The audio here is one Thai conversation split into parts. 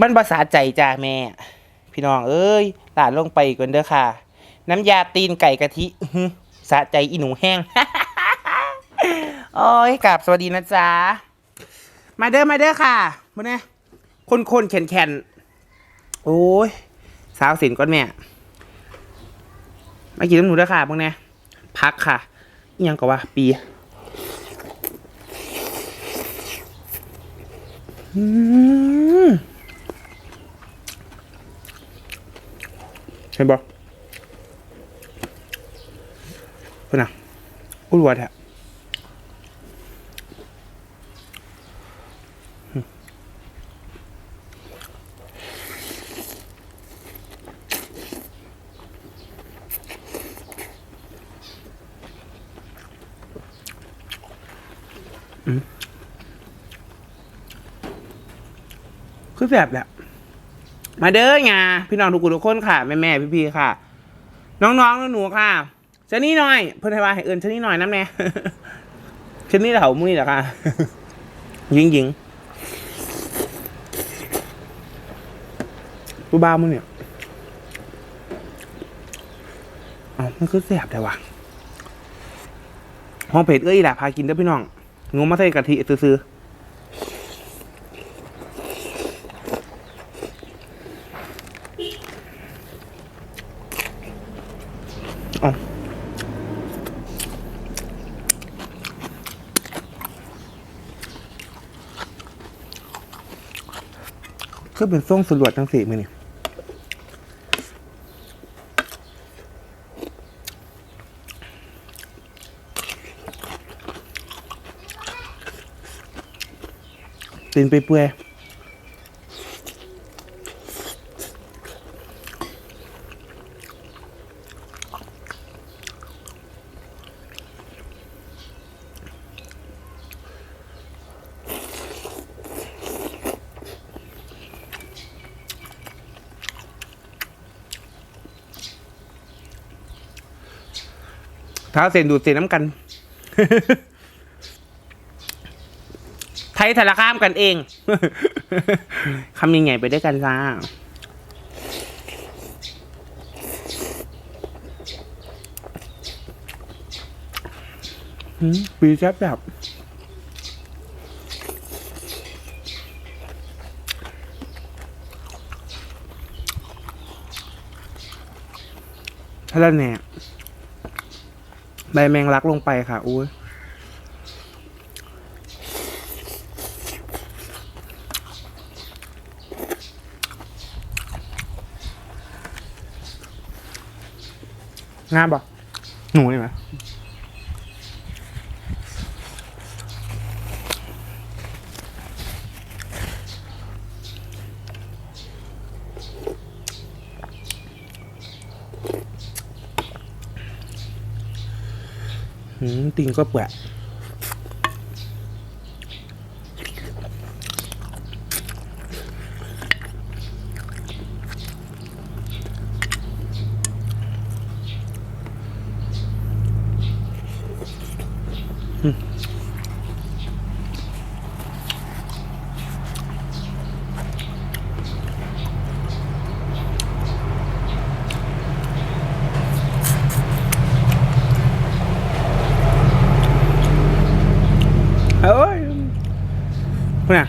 มันภาษาใจจ้าแม่ พี่น้องเอ้ยหลานลงไปก่อนเด้อค่ะ น้ำยาตีนไก่กะทิสะใจอีหนูแห้งโอ้ยกราบสวัสดีนะจ๊ะ มาเด้อมาเด้อค่ะมาเนี่ยคนคนๆแข็งแข็งๆโอ้ย สาวสินก่อนแม่มากินน้ำหนูเด้อค่ะพวกเนี้ยพักค่ะยังก็ว่าปีอืม ห็นบ่พื่อนอะอุ้ยวัดอะคือแบบแหละ มาเด้อไงพี่น้องทุกคนทุกคนค่ะ แม่แม่พี่พี่ค่ะ น้องๆหนูค่ะชนี่หน่อย เพื่อนให้ว่าให้เอิญชนี่หน่อยน้ำแน่ชนี่เหล่ามุ้ยเหรอค่ะยิงยิงกูบ้ามึงเนี่ยอ๋อมันคือแสบแต่ว่ะห้องเพจเอ้ยแหละพากินเด้อพี่น้องงูมาใส่กะทิซื้อๆ ก็เป็นส่งสรวดทั้งสี่มือนี่ตีนไปเปื่อย ท้าเส้นดูดเส้นน้ำกัน ไทยสารข้ามกันเองคำยังไงไปด้วยกันจ้าปีแซ่บแบบถ้าลแหน่ ใบแมงลักลงไปค่ะอุ้ยงามปะหนูนี่ไหม ติงก็เปื่อยเอ้ยคุณน่ะ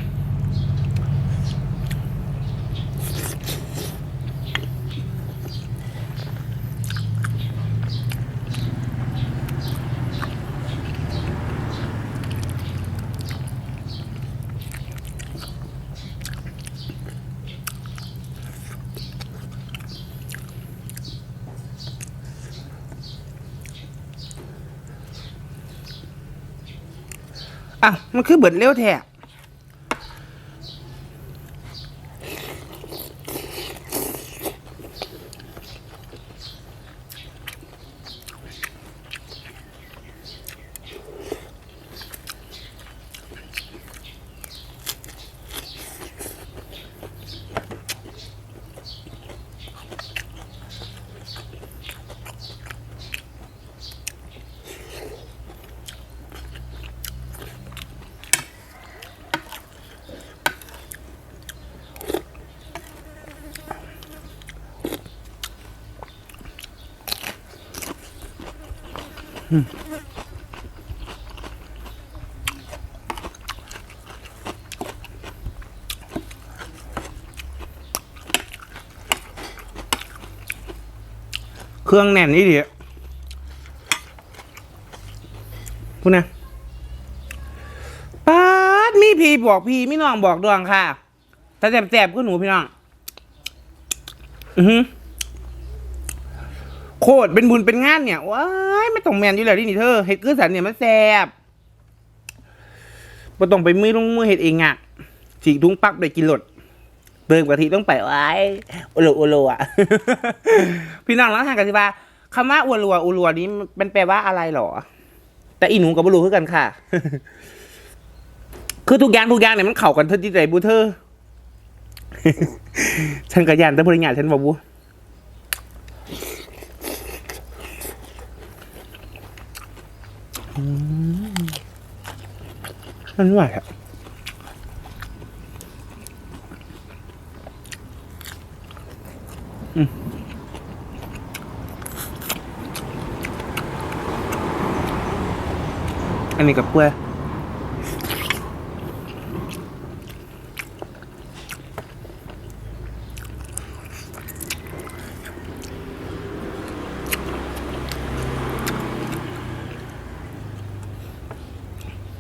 อะมันคือเบิดเร็วแท้ เครื่องแน่นนี่ดิพูดนะป๊าดมีพีบอกพีมีน้องบอกดวงค่ะถ้าแสบๆก็หนูพี่น้อง อือหือโคตรเป็นบุญเป็นงานเนี่ยว้ายไม่ต้องแมนอยู่แล้วที่นี่เธอเห็ดคือสันเนี่ยมันแสบบ่ต้องไปมือลงมือเห็ดเองอะฉีกทุงปักได้กินหลด เติมกะทิต้องไปไว้โอโลโอโลอะ พี่น้องร้านทางกันสิว่าคำว่าอวลัวอวลัวนี้มันแปลว่าอะไรหรอ แต่อีหนูกับบลูคือกันค่ะ คือทุกอย่างทุกอย่างเนี่ยมันเข้ากันเธอที่ใจบูเธอฉันกระยานแต่บริงานฉันบอกบูมันไหวอะอืม อันนี้กับเพื่อ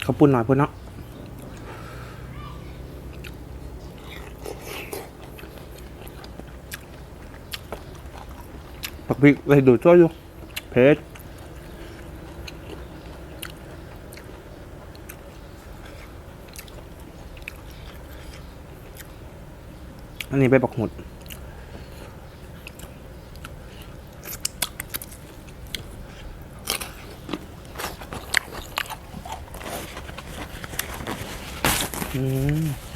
เขาปุ่นหน่อยพุ่นเนาะ ปักพริกเลยดูดช่วยอยู่เผ็ดอันนี้ไปปักหมุดอืม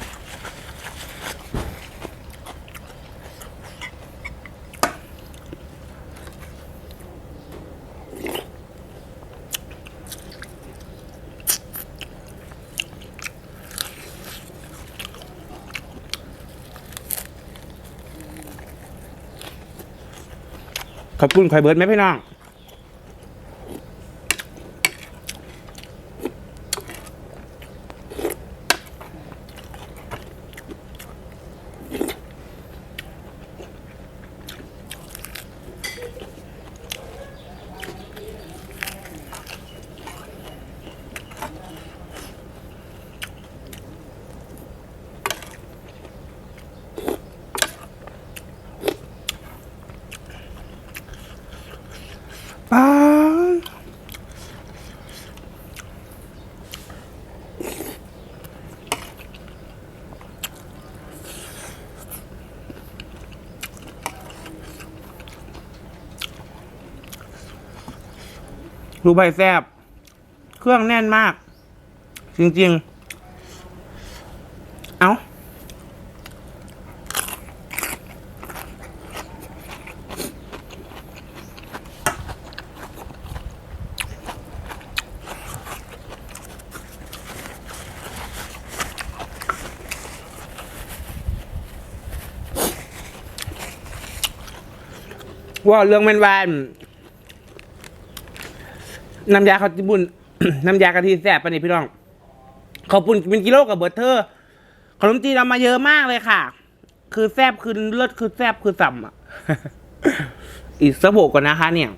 ขอบคุณคอยเบิร์ดไหมพี่น้อง ดูใบแซบเครื่องแน่นมาก จริงๆ เอาว่าเรื่องแมนวาน น้ำยาเขาวปุ่นน้ำยากะทิแซ่บปะนี่พี่น้องเขาวปุ่นเป็นกิโลกับเบอร์เทอร์ขนมจีนเรามาเยอะมากเลยค่ะ คือแซ่บคือเลิศคือแซ่บคือสัมอะอีกสะโบกก่อนนะคะเนี่ย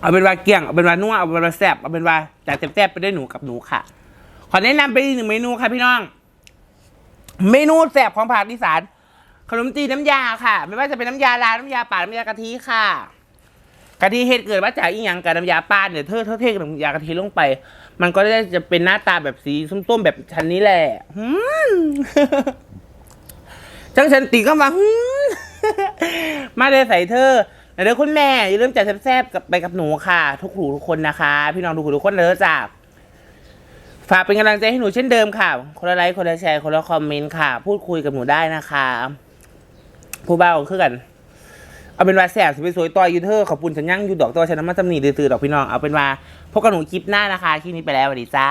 เอาเป็นว่าเกี้ยง เอาเป็นว่านัวเอาเป็นว่าแซ่บเอาเป็นว่าจากแซ่บๆไปได้วยหนูกับหนูค่ะ ขอแนะนำไปอีกหนึ่งเมนูค่ะพี่น้อง เมนูแซ่บของภาคอีสานขนมจีนน้ำยาค่ะ ไม่ว่าจะเป็นน้ำยาลา น้ำยาป่า น้ำยากะทิค่ะ กะทิเฮ็ดเกิดมาจากอีหยังกับน้ำยาป้าเนี่ยเธอเธอเทกน้ำยากะทิลงไป มันก็ได้จะเป็นหน้าตาแบบสีส้มๆแบบชั้นนี้แหละหืมจังฉันตีก็มาหืมมาเลยใส่เธอ เดี๋ยวคุณแม่ อย่าลืมจัดแซ่บๆกับไปกับหนูค่ะ ทุกหูทุกคนนะคะ พี่น้องทุกหูทุกคนเลยจ้ะฝากเป็นกำลังใจให้หนูเช่นเดิมค่ะ คนละไลค์คนละแชร์คนละคอมเมนต์ค่ะ พูดคุยกับหนูได้นะคะ ผู้เบาคือกัน เอาเป็นว่าแสบสิไปสวยต่อยยูเทอร์ขอบคุณฉันยั่งยูดอกตัวฉันน้ำมันจำหนีดื้อๆดอกพี่น้องเอาเป็นว่าพบกันหนูคลิปหน้านะคะคลิปนี้ไปแล้วสวัสดีจ้า